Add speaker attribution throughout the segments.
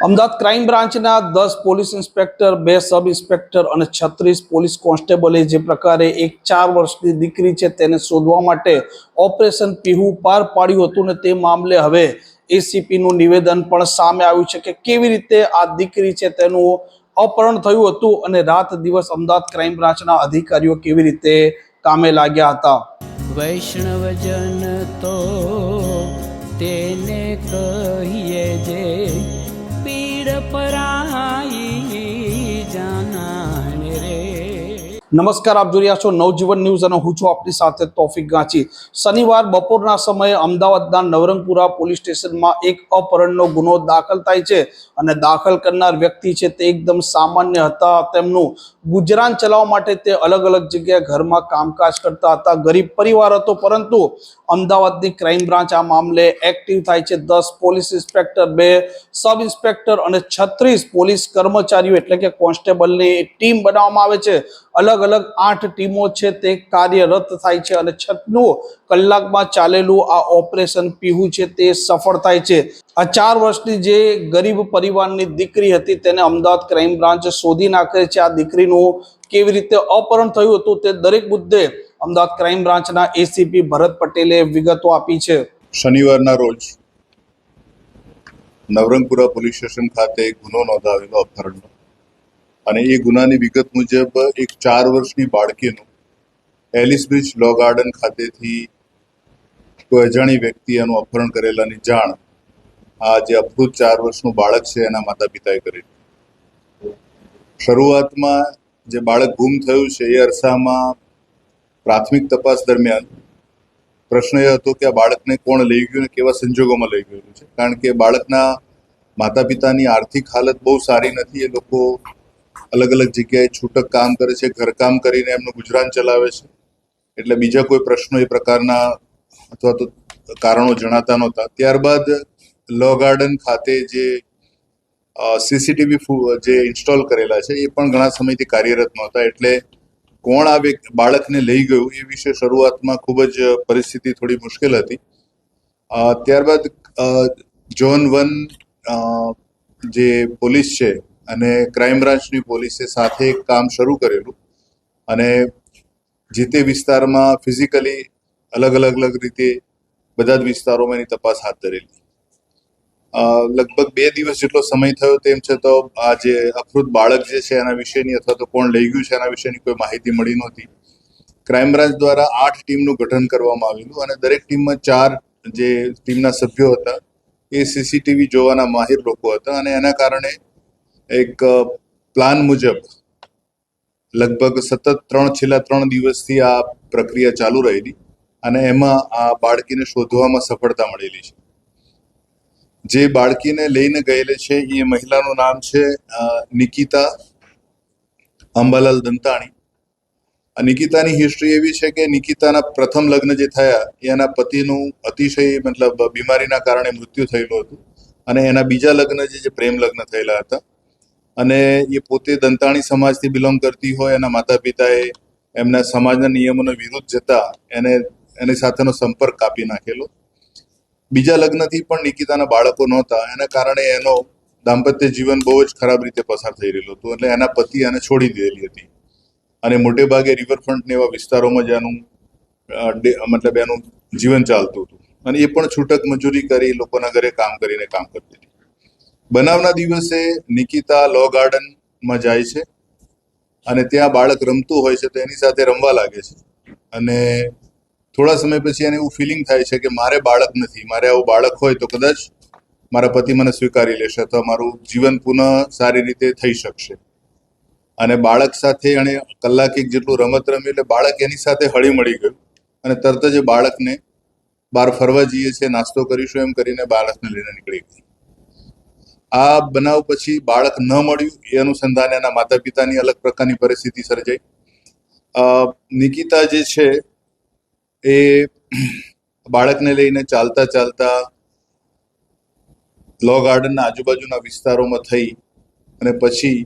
Speaker 1: Ahmedabad crime બ્રાન્ચના દસ police inspector, બે સબ ઇન્સ્પેક્ટર અને છત્રીસ પોલીસ કોન્સ્ટેબલે જે પ્રકારે એક ચાર વર્ષની દીકરી છે તેને શોધવા માટે ઓપરેશન પીહુ પાર પાડ્યું હતું ને તે મામલે હવે એસીપીનું નિવેદન પણ સામે આવ્યું છે કે કેવી રીતે આ દીકરી છે તેનું અપહરણ થયું હતું અને રાત દિવસ અમદાવાદ ક્રાઇમ બ્રાન્ચના અધિકારીઓ કેવી રીતે કામે લાગ્યા હતા.
Speaker 2: વૈષ્ણવજન તો તેને કહીએ જે પીડ પરાઈ
Speaker 1: નમસ્કાર, આપ જોઈ રહ્યા છો નવજીવન ન્યૂઝ અને હું છું આપની સાથે તોફિક ગાંચી. શનિવાર બપોરના સમયે અમદાવાદના નવરંગપુરા પોલીસ સ્ટેશનમાં એક અપહરણનો ગુનો દાખલ થાય છે અને દાખલ કરનાર વ્યક્તિ છે તે એકદમ સામાન્ય હતા. તેમનું ગુજરાન ચલાવવા માટે તે અલગ અલગ જગ્યાએ ઘરમાં કામકાજ કરતા હતા. ગરીબ પરિવાર હતો, પરંતુ અમદાવાદની ક્રાઇમ બ્રાન્ચ આ મામલે એક્ટિવ થાય છે. દસ પોલીસ ઇન્સ્પેક્ટર, બે સબ ઇન્સ્પેક્ટર અને છત્રીસ પોલીસ કર્મચારીઓ એટલે કે કોન્સ્ટેબલની ટીમ બનાવવામાં આવે છે. અલગ અલગ આઠ ટીમો છે તે કાર્યરત થાય છે અને છઠ્ઠું કલાકમાં ચાલેલું આ ઓપરેશન પીહુ છે તે સફળ થાય છે. આ ચાર વર્ષની જે ગરીબ પરિવારની દીકરી હતી તેને અમદાવાદ ક્રાઇમ બ્રાન્ચ શોધી નાખે છે. આ દીકરીનું કેવી રીતે અપહરણ થયું હતું તે દરેક મુદ્દે અમદાવાદ ક્રાઇમ બ્રાન્ચના એસીપી ભરત પટેલે વિગતો આપી છે.
Speaker 3: શનિવારના રોજ નવરંગપુરા પોલીસ સ્ટેશન ખાતે ગુનો નોંધાવેલો અપહરણનો અને એ ગુનાની વિગત મુજબ એક ચાર વર્ષની બાળકીનું એલિસ બ્રિજ લો ગાર્ડન ખાતેથી કોઈ અજાણી વ્યક્તિ એનું અપહરણ કરેલાની જાણ આ જે અપહૃત ચાર વર્ષનું બાળક છે એના માતા પિતાએ કરી. શરૂઆતમાં જે બાળક ગુમ થયું છે એ અરસામાં પ્રાથમિક તપાસ દરમિયાન પ્રશ્ન એ હતો કે આ બાળકને કોણ લઈ ગયું અને કેવા સંજોગોમાં લઈ ગયેલું છે? કારણ કે બાળકના માતા પિતાની આર્થિક હાલત બહુ સારી નથી, એ લોકો અલગ અલગ જગ્યાએ છૂટક કામ કરે છે, ઘરકામ કરીને એમનું ગુજરાન ચલાવે છે. એટલે બીજા કોઈ પ્રશ્નો એ પ્રકારના અથવા તો કારણો જણાતા નહોતા. ત્યારબાદ લો ગાર્ડન ખાતે જે સીસીટીવી જે ઇન્સ્ટોલ કરેલા છે, એ પણ ઘણા સમયથી કાર્યરત નહોતા. એટલે કોણ આ બાળકને લઈ ગયું એ વિશે શરૂઆતમાં ખૂબ જ પરિસ્થિતિ થોડી મુશ્કેલ હતી. ત્યારબાદ જોન વન જે પોલીસ છે અને ક્રાઇમ બ્રાન્ચની પોલીસે સાથે કામ શરૂ કરેલું. અને જે તે વિસ્તારમાં ફિઝિકલી અલગ અલગ અલગ રીતે બધા જ વિસ્તારોમાં એની તપાસ હાથ ધરેલી. લગભગ બે દિવસ જેટલો સમય થયો તેમ છતાં આ જે અપહૃત બાળક જે છે એના વિશેની અથવા તો કોણ લઈ ગયું છે એના વિશેની કોઈ માહિતી મળી નહોતી. ક્રાઇમ બ્રાન્ચ દ્વારા આઠ ટીમનું ગઠન કરવામાં આવેલું અને દરેક ટીમમાં ચાર જે ટીમના સભ્યો હતા એ સીસીટીવી જોવાના માહિર લોકો હતા અને એના કારણે એક પ્લાન મુજબ લગભગ સતત ત્રણ, છેલ્લા ત્રણ દિવસથી આ પ્રક્રિયા ચાલુ રહેલી અને એમાં આ બાળકીને શોધવામાં સફળતા મળેલી છે. જે બાળકીને લઈને ગયેલી છે એ મહિલાનું નામ છે નિકિતા અંબાલાલ દંતાણી. નિકિતાની હિસ્ટ્રી એવી છે કે નિકિતાના પ્રથમ લગ્ન જે થયા એના પતિનું અતિશય મતલબ બીમારીના કારણે મૃત્યુ થયેલું હતું અને એના બીજા લગ્ન જે પ્રેમ લગ્ન થયેલા હતા અને એ પોતે દંતાણી સમાજથી બિલોંગ કરતી હોય, એના માતા પિતાએ એમના સમાજના નિયમોનો વિરુદ્ધ જતા એને, એની સાથેનો સંપર્ક કાપી નાખેલો. બીજા લગ્નથી પણ નિકિતાના બાળકો નહોતા, એના કારણે એનો દાંપત્ય જીવન બહુ જ ખરાબ રીતે પસાર થઈ રહેલું હતું, એટલે એના પતિ એને છોડી દીધેલી હતી. અને મોટે ભાગે રિવરફ્રન્ટને એવા વિસ્તારોમાં જ એનું મતલબ એનું જીવન ચાલતું હતું. અને એ પણ છૂટક મજૂરી કરી લોકોના ઘરે કામ કરીને કામ કરતી હતી. બનાવના દિવસે નિકિતા લો ગાર્ડનમાં જાય છે અને ત્યાં બાળક રમતું હોય છે તો એની સાથે રમવા લાગે છે. અને થોડા સમય પછી એને એવું ફિલિંગ થાય છે કે મારે બાળક નથી, મારે આવું બાળક હોય તો કદાચ મારા પતિ મને સ્વીકારી લેશે અથવા મારું જીવન પુનઃ સારી રીતે થઈ શકશે. અને બાળક સાથે એણે કલાક એક જેટલું રમત રમી એટલે બાળક એની સાથે હળી મળી ગયું અને તરત જ એ બાળકને બહાર ફરવા જઈએ છીએ, નાસ્તો કરીશું એમ કરીને બાળકને લઈને નીકળી ગઈ. આ બનાવ પછી બાળક ન મળ્યું, એ અનુસંધાને એના માતા પિતાની અલગ પ્રકારની પરિસ્થિતિ સર્જાઈ. નિકિતા જે છે, એ બાળકને લઈને ચાલતા ચાલતા લો ગાર્ડનના આજુબાજુના વિસ્તારોમાં થઈ અને પછી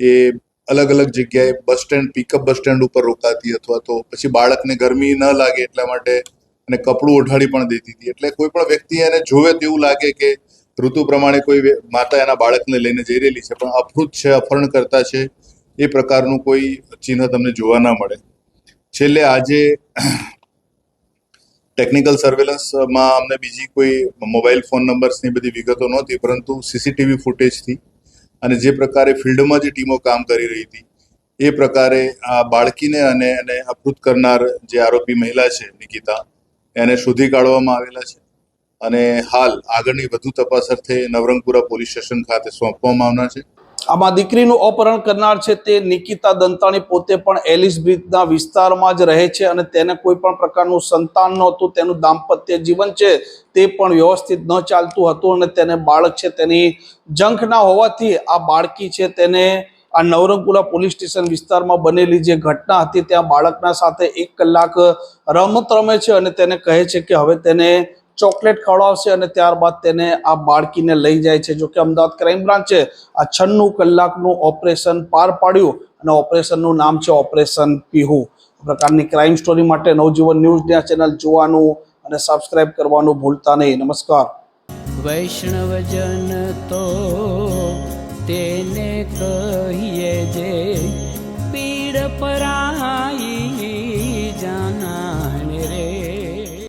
Speaker 3: એ અલગ અલગ જગ્યાએ bus stand, pickup bus stand ઉપર રોકાતી અથવા તો પછી બાળકને ગરમી ન લાગે એટલા માટે અને કપડું ઓઢાડી પણ દેતી હતી. એટલે કોઈ પણ વ્યક્તિ એને જોવે તેવું લાગે કે ઋતુ પ્રમાણે કોઈ માતા એના બાળકને લઈને જઈ રહેલી છે, પણ અપહૃત છે અપહરણ કરતા છે, એ પ્રકારનું કોઈ ચિહ્ન તમને જોવા ના મળે. છેલ્લે આજે ટેકનિકલ સર્વેલન્સમાં અમને બીજી કોઈ મોબાઈલ ફોન નંબર્સની બધી વિગતો નહોતી, પરંતુ સીસીટીવી ફૂટેજથી અને જે પ્રકારે ફિલ્ડમાં જે ટીમો કામ કરી રહી હતી, એ પ્રકારે આ બાળકીને અને એને અપૃત કરનાર જે આરોપી મહિલા છે, નિકિતા, એને શોધી કાઢવામાં આવેલા છે. અને હાલ આગળની વધુ તપાસ અર્થે નવરંગપુરા પોલીસ સ્ટેશન ખાતે સોંપવામાં આવનાર છે.
Speaker 1: આમાં દીકરીનું અપહરણ કરનાર છે તે નિકિતા દંતાણી પોતે પણ એલિસ બ્રિજના વિસ્તારમાં જ રહે છે અને તેને કોઈ પણ પ્રકારનું સંતાન નહોતું, તેનું દાંપત્ય જીવન છે તે પણ વ્યવસ્થિત ન ચાલતું હતું અને તેને બાળક છે તેની જંખ ના હોવાથી આ બાળકી છે તેને આ નવરંગપુરા પોલીસ સ્ટેશન વિસ્તારમાં બનેલી જે ઘટના હતી, ત્યાં બાળકના સાથે એક કલાક રમત રમે છે અને તેને કહે છે કે હવે તેને ચોકલેટ ખવડાવશે અને ત્યારબાદ તેને આ બાળકીને લઈ જાય છે. જો કે અમદાવાદ ક્રાઇમ બ્રાન્ચે આ છન્નું કલાકનું ઓપરેશન પાર પાડ્યું અને ઓપરેશનનું નામ છે ઓપરેશન પીહુ. પ્રકારની ક્રાઇમ સ્ટોરી માટે નવજીવન ન્યૂઝ ચેનલ જોવાનું અને સબસ્ક્રાઇબ કરવાનું ભૂલતા નહીં. નમસ્કાર.
Speaker 2: વૈષ્ણવજન તો તેને કહીએ જે પીડ પરાઈ